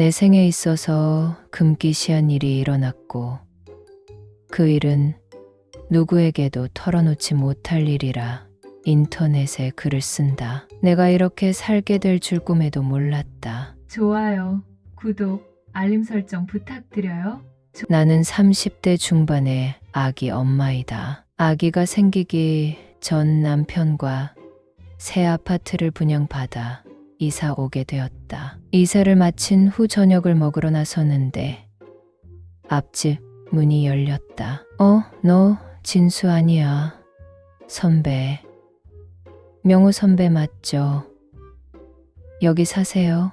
내 생에 있어서 금기시한 일이 일어났고 그 일은 누구에게도 털어놓지 못할 일이라 인터넷에 글을 쓴다. 내가 이렇게 살게 될 줄 꿈에도 몰랐다. 좋아요, 구독, 알림 설정 부탁드려요. 나는 30대 중반의 아기 엄마이다. 아기가 생기기 전 남편과 새 아파트를 분양받아 이사 오게 되었다. 이사를 마친 후 저녁을 먹으러 나섰는데 앞집 문이 열렸다. 어, 너 진수 아니야. 선배. 명호 선배 맞죠? 여기 사세요.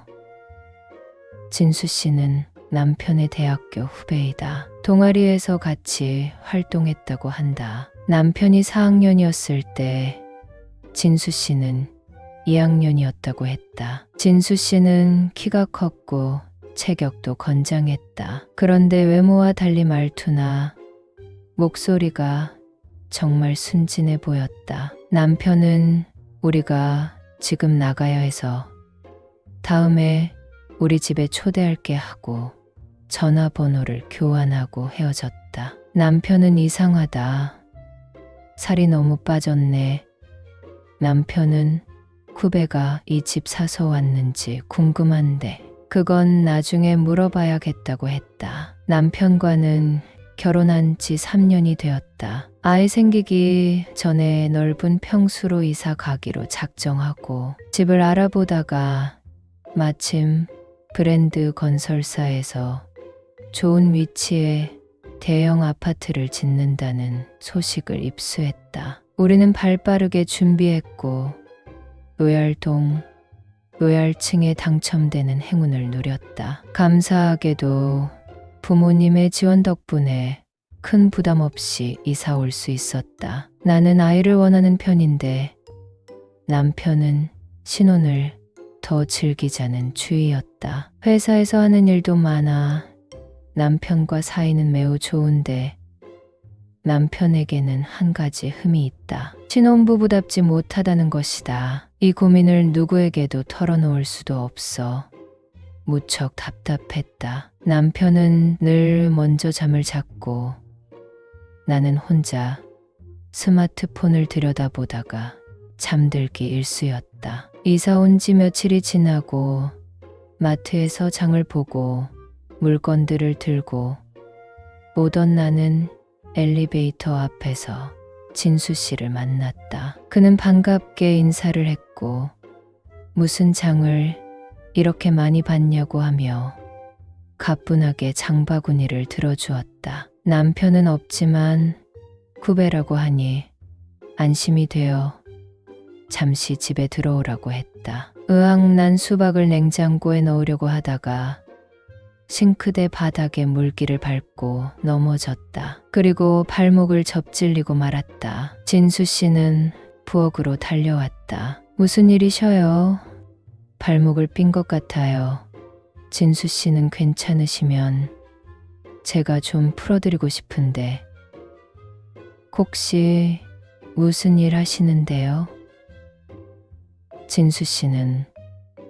진수 씨는 남편의 대학교 후배이다. 동아리에서 같이 활동했다고 한다. 남편이 4학년이었을 때 진수 씨는 2학년이었다고 했다. 진수 씨는 키가 컸고 체격도 건장했다. 그런데 외모와 달리 말투나 목소리가 정말 순진해 보였다. 남편은 우리가 지금 나가야 해서 다음에 우리 집에 초대할게 하고 전화번호를 교환하고 헤어졌다. 남편은 이상하다. 살이 너무 빠졌네. 남편은 후배가 이 집 사서 왔는지 궁금한데 그건 나중에 물어봐야겠다고 했다. 남편과는 결혼한 지 3년이 되었다. 아이 생기기 전에 넓은 평수로 이사 가기로 작정하고 집을 알아보다가 마침 브랜드 건설사에서 좋은 위치에 대형 아파트를 짓는다는 소식을 입수했다. 우리는 발 빠르게 준비했고 로얄동 로얄층에 당첨되는 행운을 누렸다. 감사하게도 부모님의 지원 덕분에 큰 부담 없이 이사 올 수 있었다. 나는 아이를 원하는 편인데 남편은 신혼을 더 즐기자는 주의였다. 회사에서 하는 일도 많아 남편과 사이는 매우 좋은데 남편에게는 한 가지 흠이 있다. 신혼부부답지 못하다는 것이다. 이 고민을 누구에게도 털어놓을 수도 없어. 무척 답답했다. 남편은 늘 먼저 잠을 잤고 나는 혼자 스마트폰을 들여다보다가 잠들기 일쑤였다. 이사 온 지 며칠이 지나고 마트에서 장을 보고 물건들을 들고 오던 나는 엘리베이터 앞에서 진수 씨를 만났다. 그는 반갑게 인사를 했고 무슨 장을 이렇게 많이 봤냐고 하며 가뿐하게 장바구니를 들어주었다. 남편은 없지만 후배라고 하니 안심이 되어 잠시 집에 들어오라고 했다. 의학난 수박을 냉장고에 넣으려고 하다가 싱크대 바닥에 물기를 밟고 넘어졌다. 그리고 발목을 접질리고 말았다. 진수 씨는 부엌으로 달려왔다. 무슨 일이셔요? 발목을 삔 것 같아요. 진수 씨는 괜찮으시면 제가 좀 풀어드리고 싶은데 혹시 무슨 일 하시는데요? 진수 씨는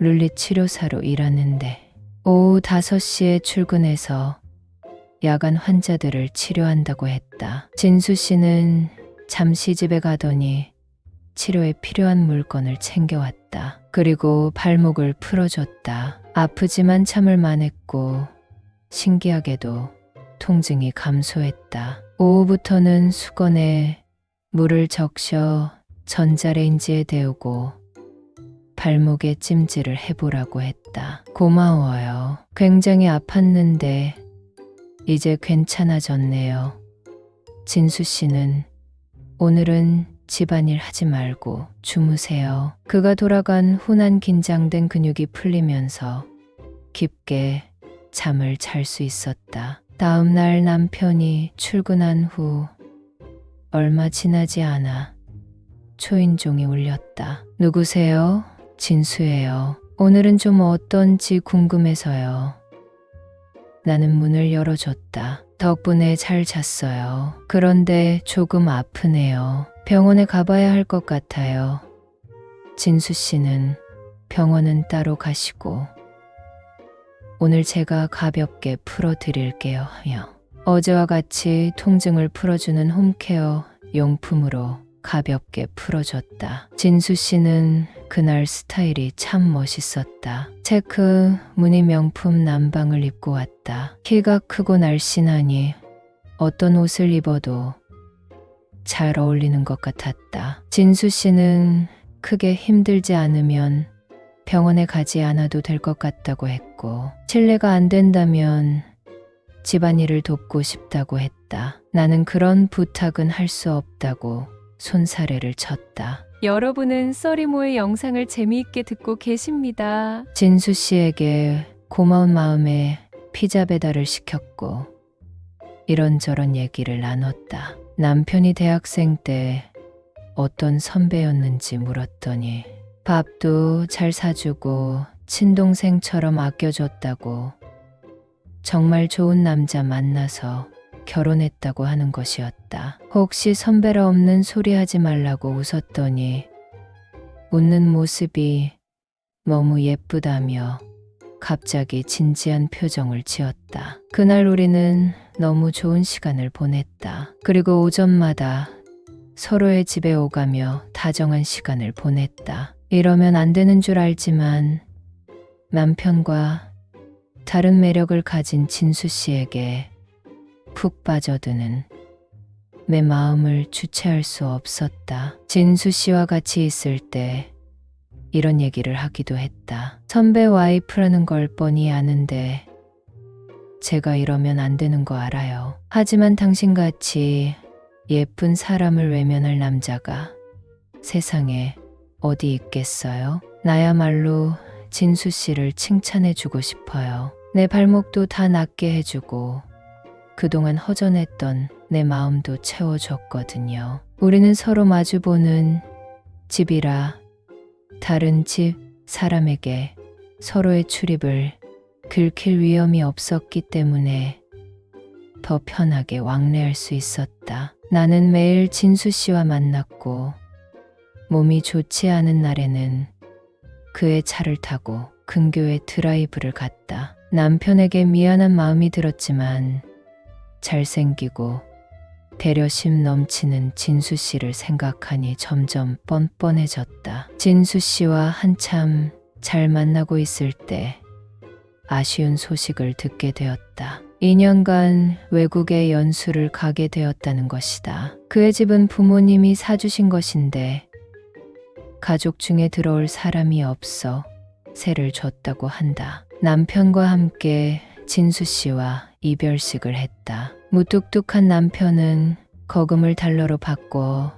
룰리 치료사로 일하는데 오후 5시에 출근해서 야간 환자들을 치료한다고 했다. 진수 씨는 잠시 집에 가더니 치료에 필요한 물건을 챙겨왔다. 그리고 발목을 풀어줬다. 아프지만 참을 만했고 신기하게도 통증이 감소했다. 오후부터는 수건에 물을 적셔 전자레인지에 데우고 발목에 찜질을 해보라고 했다. 고마워요. 굉장히 아팠는데 이제 괜찮아졌네요. 진수 씨는 오늘은 집안일 하지 말고 주무세요. 그가 돌아간 후난 긴장된 근육이 풀리면서 깊게 잠을 잘 수 있었다. 다음 날 남편이 출근한 후 얼마 지나지 않아 초인종이 울렸다. 누구세요? 진수예요. 오늘은 좀 어떤지 궁금해서요. 나는 문을 열어줬다. 덕분에 잘 잤어요. 그런데 조금 아프네요. 병원에 가봐야 할 것 같아요. 진수 씨는 병원은 따로 가시고 오늘 제가 가볍게 풀어드릴게요. 요. 어제와 같이 통증을 풀어주는 홈케어 용품으로 가볍게 풀어줬다. 진수 씨는 그날 스타일이 참 멋있었다. 체크 무늬 명품 남방을 입고 왔다. 키가 크고 날씬하니 어떤 옷을 입어도 잘 어울리는 것 같았다. 진수 씨는 크게 힘들지 않으면 병원에 가지 않아도 될 것 같다고 했고, 실례가 안 된다면 집안일을 돕고 싶다고 했다. 나는 그런 부탁은 할 수 없다고 손사래를 쳤다. 여러분은 써리모의 영상을 재미있게 듣고 계십니다. 진수 씨에게 고마운 마음에 피자 배달을 시켰고 이런저런 얘기를 나눴다. 남편이 대학생 때 어떤 선배였는지 물었더니 밥도 잘 사주고 친동생처럼 아껴줬다고 정말 좋은 남자 만나서 결혼했다고 하는 것이었다. 혹시 선배라 없는 소리 하지 말라고 웃었더니 웃는 모습이 너무 예쁘다며 갑자기 진지한 표정을 지었다. 그날 우리는 너무 좋은 시간을 보냈다. 그리고 오전마다 서로의 집에 오가며 다정한 시간을 보냈다. 이러면 안 되는 줄 알지만 남편과 다른 매력을 가진 진수 씨에게 푹 빠져드는 내 마음을 주체할 수 없었다. 진수 씨와 같이 있을 때 이런 얘기를 하기도 했다. 선배 와이프라는 걸 뻔히 아는데 제가 이러면 안 되는 거 알아요. 하지만 당신같이 예쁜 사람을 외면할 남자가 세상에 어디 있겠어요? 나야말로 진수 씨를 칭찬해 주고 싶어요. 내 발목도 다 낫게 해주고 그동안 허전했던 내 마음도 채워줬거든요. 우리는 서로 마주보는 집이라 다른 집 사람에게 서로의 출입을 긁힐 위험이 없었기 때문에 더 편하게 왕래할 수 있었다. 나는 매일 진수 씨와 만났고 몸이 좋지 않은 날에는 그의 차를 타고 근교의 드라이브를 갔다. 남편에게 미안한 마음이 들었지만 잘생기고 배려심 넘치는 진수 씨를 생각하니 점점 뻔뻔해졌다. 진수 씨와 한참 잘 만나고 있을 때 아쉬운 소식을 듣게 되었다. 2년간 외국에 연수를 가게 되었다는 것이다. 그의 집은 부모님이 사주신 것인데 가족 중에 들어올 사람이 없어 세를 줬다고 한다. 남편과 함께 진수 씨와 이별식을 했다. 무뚝뚝한 남편은 거금을 달러로 바꿔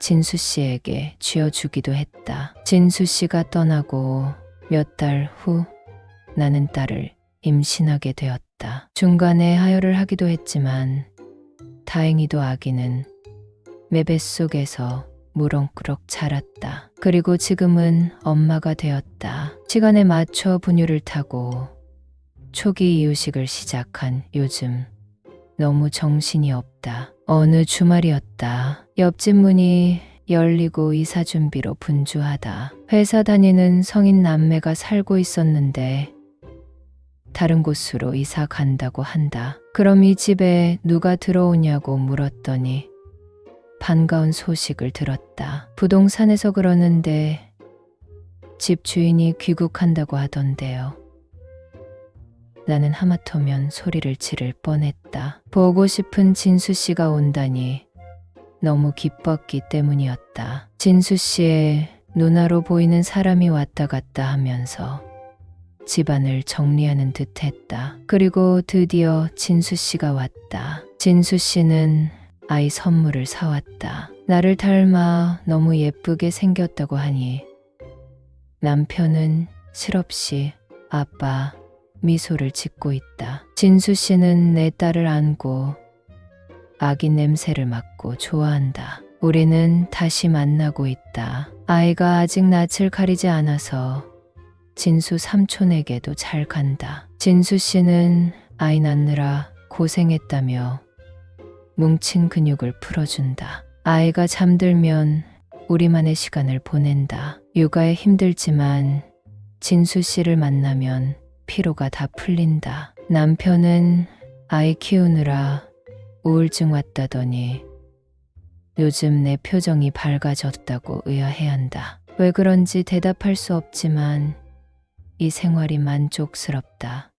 진수 씨에게 쥐어주기도 했다. 진수 씨가 떠나고 몇 달 후 나는 딸을 임신하게 되었다. 중간에 하혈을 하기도 했지만 다행히도 아기는 내 뱃속에서 무럭무럭 자랐다. 그리고 지금은 엄마가 되었다. 시간에 맞춰 분유를 타고 초기 이유식을 시작한 요즘 너무 정신이 없다. 어느 주말이었다. 옆집 문이 열리고 이사 준비로 분주하다. 회사 다니는 성인 남매가 살고 있었는데 다른 곳으로 이사 간다고 한다. 그럼 이 집에 누가 들어오냐고 물었더니 반가운 소식을 들었다. 부동산에서 그러는데 집 주인이 귀국한다고 하던데요. 나는 하마터면 소리를 지를 뻔했다. 보고 싶은 진수 씨가 온다니 너무 기뻤기 때문이었다. 진수 씨의 누나로 보이는 사람이 왔다 갔다 하면서 집안을 정리하는 듯 했다. 그리고 드디어 진수 씨가 왔다. 진수 씨는 아이 선물을 사왔다. 나를 닮아 너무 예쁘게 생겼다고 하니 남편은 실없이 아빠 미소를 짓고 있다. 진수 씨는 내 딸을 안고 아기 냄새를 맡고 좋아한다. 우리는 다시 만나고 있다. 아이가 아직 낯을 가리지 않아서 진수 삼촌에게도 잘 간다. 진수 씨는 아이 낳느라 고생했다며 뭉친 근육을 풀어준다. 아이가 잠들면 우리만의 시간을 보낸다. 육아에 힘들지만 진수 씨를 만나면 피로가 다 풀린다. 남편은 아이 키우느라 우울증 왔다더니 요즘 내 표정이 밝아졌다고 의아해한다. 왜 그런지 대답할 수 없지만 이 생활이 만족스럽다.